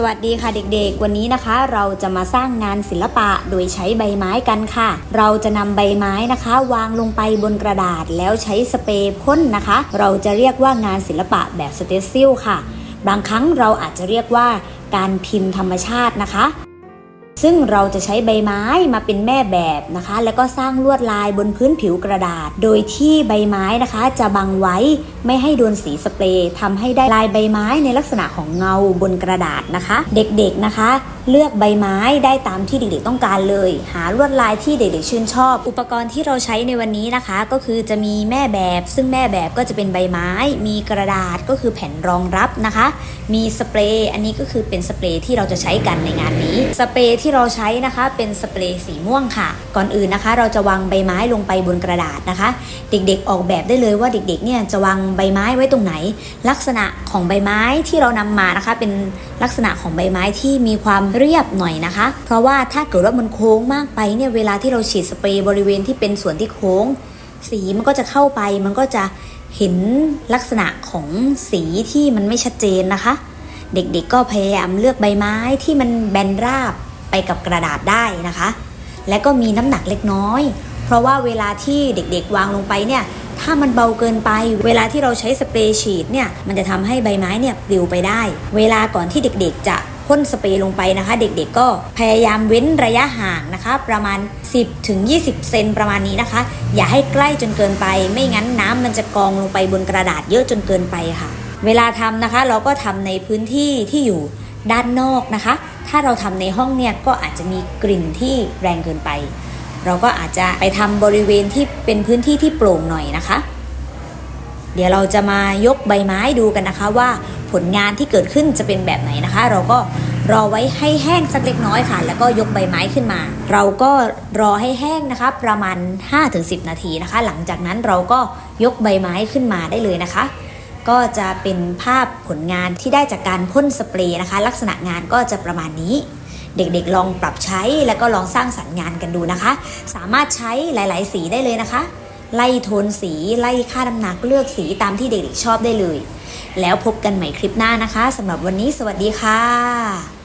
สวัสดีค่ะเด็กๆ วันนี้นะคะเราจะมาสร้างงานศิลปะโดยใช้ใบไม้กันค่ะ เราจะนำใบไม้นะคะ วางลงไปบนกระดาษแล้วใช้สเปรย์พ่นนะคะ เราจะเรียกว่างานศิลปะแบบสเตซิลค่ะ บางครั้งเราอาจจะเรียกว่าการพิมพ์ธรรมชาตินะคะ ซึ่งเราจะใช้ใบไม้มาเป็นแม่แบบนะคะ แล้วก็สร้างลวดลายบนพื้นผิวกระดาษ โดยที่ใบไม้นะคะจะบังไว้ไม่ให้โดนสีสเปรย์ทำให้ได้ลายใบไม้ในลักษณะของเงาบนกระดาษนะคะ เด็กๆนะคะ เลือกใบไม้ได้ตามที่เด็กๆต้องการเลย หาลวดลายที่เด็กๆชื่นชอบ อุปกรณ์ที่เราใช้ในวันนี้นะคะ ก็คือจะมีแม่แบบ ซึ่งแม่แบบก็จะเป็นใบไม้ มีกระดาษก็คือแผ่นรองรับนะคะ มีสเปรย์อันนี้ก็คือเป็นสเปรย์ที่เราจะใช้กันในงานนี้สเปรย์ที่เราใช้นะคะ เป็นสเปรย์สีม่วงค่ะ ก่อนอื่นนะคะ เราจะวางใบไม้ลงไปบนกระดาษนะคะ เด็กๆออกแบบได้เลยว่าเด็กๆเนี่ยจะวางใบไม้ไว้ตรงไหน ลักษณะของใบไม้ที่เรานำมานะคะ เป็นลักษณะของใบไม้ที่มีความเรียบหน่อยนะคะ เพราะว่าถ้าเกิดว่ามันโค้งมากไปเนี่ยเวลาที่เราฉีดสเปรย์บริเวณที่เป็นส่วนที่โค้ง สีมันก็จะเข้าไปมันก็จะเห็นลักษณะของสีที่มันไม่ชัดเจนนะคะ เด็กๆก็พยายามเลือกใบไม้ที่มันแบนราบ ไปกับกระดาษได้นะคะ และก็มีน้ำหนักเล็กน้อย เพราะว่าเวลาที่เด็กๆวางลงไปเนี่ยถ้ามันเบาเกินไป เวลาที่เราใช้สเปรย์ฉีดเนี่ยมันจะทำให้ใบไม้เนี่ยปลิวไปได้ เวลาก่อนที่เด็กๆ จะพ่นสเปรย์ลงไปนะคะ เด็กๆก็พยายามเว้นระยะห่างนะคะ ประมาณ 10ถึง20 เซนประมาณนี้นะคะ อย่าให้ใกล้จนเกินไป ไม่งั้นน้ำมันจะกองลงไปบนกระดาษเยอะจนเกินไปค่ะ เวลาทำนะคะเราก็ทำในพื้นที่ที่อยู่ด้านนอกนะคะ ถ้าเราทำในห้องเนี่ยก็อาจจะมีกลิ่นที่แรงเกินไป เราก็อาจจะไปทำบริเวณที่เป็นพื้นที่ที่โปร่งหน่อยนะคะ เดี๋ยวเราจะมายกใบไม้ดูกันนะคะว่าผลงานที่เกิดขึ้นจะเป็นแบบไหนนะคะ เราก็รอไว้ให้แห้งสักเล็กน้อยค่ะ แล้วก็ยกใบไม้ขึ้นมา เราก็รอให้แห้งนะคะ ประมาณ 5-10 นาทีนะคะ หลังจากนั้นเราก็ยกใบไม้ขึ้นมาได้เลยนะคะ ก็จะเป็นภาพผลงานที่ได้จากการพ่นสเปรย์นะคะ ลักษณะงานก็จะประมาณนี้ เด็กๆลองปรับใช้แล้วก็ลองสร้างสรรค์งานกันดูนะคะ สามารถใช้หลาย ๆ สีได้เลยนะคะ ไล่โทนสีไล่ค่าน้ำหนักเลือกสีตามที่เด็กๆชอบได้เลย แล้วพบกันใหม่คลิปหน้านะคะสำหรับวันนี้สวัสดีค่ะ